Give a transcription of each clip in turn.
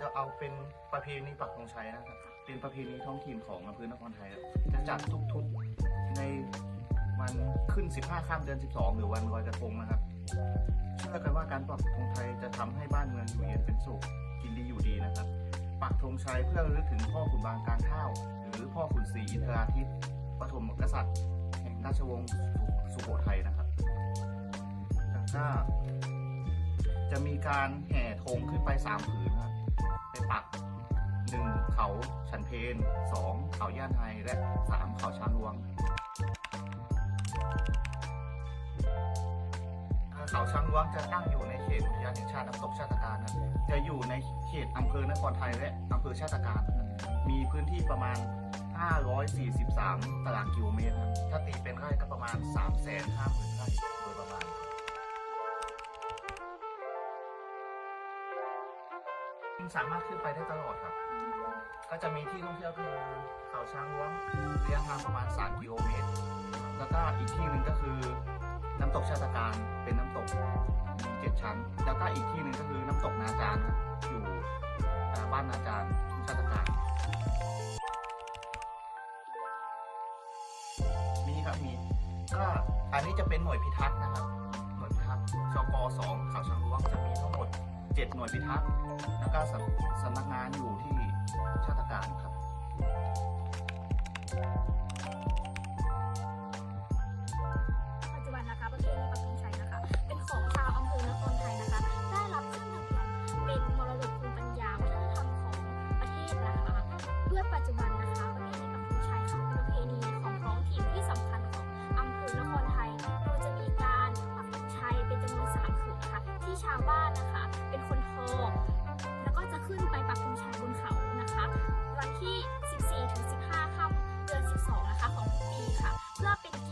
จะเอาเป็นประเพณีปักธงชัยนะครับ เป็นประเพณีท้องถิ่นของอำเภอนครไทยจะจัดทุกๆในวันขึ้น 15ข้ามเดือน 12 หรือวันลอยกระทงนะครับเชื่อกันว่าการปักธงชัยจะทำให้บ้านเมืองอยู่เย็นเป็นสุขกินดีอยู่ดีนะครับ ปักธงชัยเพื่อระลึกถึงพ่อขุนบางการข้าว หรือพ่อขุนศรีอินทราทิตย์ปฐมกษัตริย์ แห่งราชวงศ์สุโขทัยนะครับแล้วก็จะมีการแห่ธงขึ้นไปสามผืนนะครับ ปปักหนึ่งเขาฉันเพนสองเขาย่านไฮและสามเขาช้างลวง เขาช้างล้วงจะตั้งอยู่ในเขตอุทยานแห่งชาติน้ำตกชาติการครับจะอยู่ในเขตอำเภอนครไทยและอำเภอชาติการ มีพื้นที่ประมาณ 543 ตารางกิโลเมตรครับถ้าตีเป็นไร่ก็ประมาณ 3 5 0 0 0 0ไร่ สามารถขึ้นไปได้ตลอดครับ ก็จะมีที่ท่องเที่ยวคือเขาช้างล้วงระยะทางประมาณ 3 กิโลเมตร แล้วก็อีกที่หนึ่งก็คือน้ำตกชาตการเป็นน้ำตกมีเจ็ดชั้น แล้วก็อีกที่หนึ่งก็คือน้ำตกนาจารอยู่บ้านนาจารชาตการมีครับมีก็อันนี้จะเป็นหน่วยพิทักษ์นะครับ หน่วยพิทักษ์ชกสองเขาช้างล้วงจะมีทั้งหมด 7 หน่วยพิทักษ์แล้วก็สำสำนักงานอยู่ที่ชาติการครับ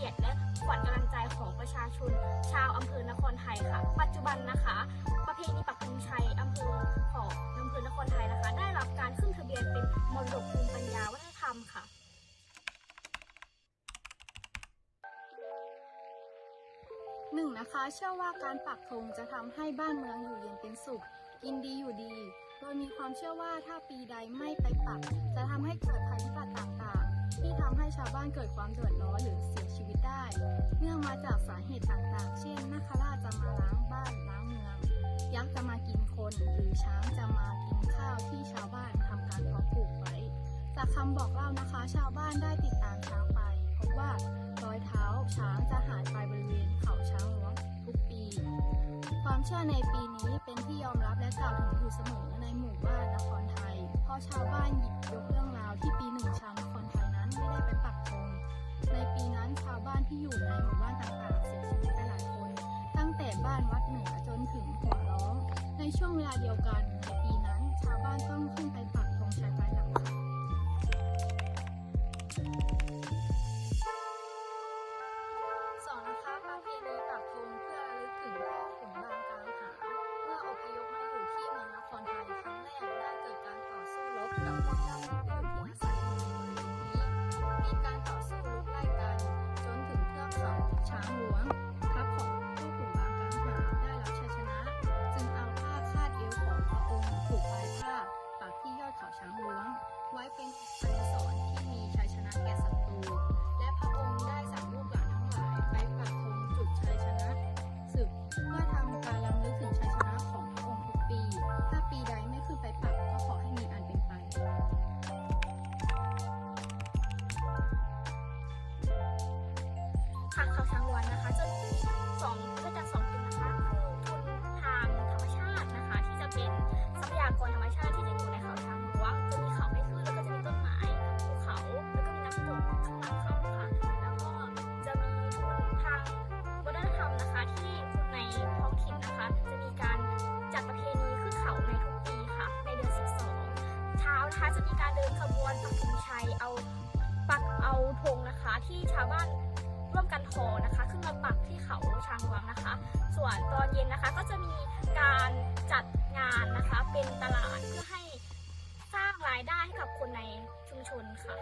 กียรติและขวัญกำลังใจของประชาชน ชาวอำเภอนครไทยค่ะ ปัจจุบันนะคะ ประเพณีปักธงชัยอำเภอของอำเภอนครไทยนะคะ ได้รับการขึ้นทะเบียนเป็นมรดกภูมิปัญญาวัฒนธรรมค่ะหนึ่งนะคะเชื่อว่าการปักธงจะทำให้บ้านเมืองอยู่เย็นเป็นสุข กินดีอยู่ดี โดยมีความเชื่อว่าถ้าปีใดไม่ไปปัก จะทำให้เกิดภัยพิบัติต่างๆ ที่ทำให้ชาวบ้านเกิดความเดือดร้อนหรือเสีย จากสาเหตุต่างๆ เช่นนาคราชจะมาล้างบ้านล้างเมือง ยักษ์จะมากินคนหรือช้างจะมากินข้าวที่ชาวบ้านทำการเพาะปลูกไว้ จากคำบอกเล่านะคะ ชาวบ้านได้ติดตามช้างไปพบว่ารอยเท้าช้างจะหายไปบริเวณเขาช้างหลวงทุกปี ความเชื่อในปีนี้เป็นที่ยอมรับและกล่าวถึงอยู่เสมอในหมู่บ้านนครไทยเพราะชาวบ้านหยิบยกเรื่องราวที่ปีหนึ่งชาวนครไทยนั้นไม่ได้ไปปักธงในปีนั้นชาว ในช่วงเวลาเดียวกันในปีนั้น ชาวบ้านต้องขึ้นไปปักธงชัยภายหลังค่ะสองนะคะประเพณีปักธงเพื่อระลึกถึงพ่อขุนบางกลางหาเมื่ออพยพมาอยู่ที่เมืองนครไทยครั้งแรกได้เกิดการต่อสู้รบกับพวกเจ้าแผ่นดินที่อาศัยอยู่ในบริเวณนี้มีการต่อสู้ลุกไล่กันจนถึงเทือกเขาช้าง ค่ะเขาช้างล้วนนะคะ จะสองเพื่อจากสองทุนนะคะคือทุนทางธรรมชาตินะคะ ที่จะเป็นทรัพยากรธรรมชาติที่จะอยู่ในเขาช้างล้วนจะมีเขาให้ขึ้นแล้วก็จะมีต้นไม้ภูเขาแล้วก็มีน้ำตกข้างหลังเขาค่ะแล้วก็จะมีทุนทางวัฒนธรรมนะคะ ที่คนในท้องถิ่นนะคะ จะมีการจัดประเพณีขึ้นเขาในทุกปีค่ะ ในเดือน 12 เช้านะคะจะมีการเดินขบวนปักธงชัยเอาปักเอาธงนะคะ ที่ชาวบ้านันโคนะคะขึ้นมาปักที่เขาช้างวังนะคะ ส่วนตอนเย็นนะคะก็จะมีการจัดงานนะคะเป็นตลาดเพื่อให้สร้างรายได้ให้กับคนในชุมชนค่ะ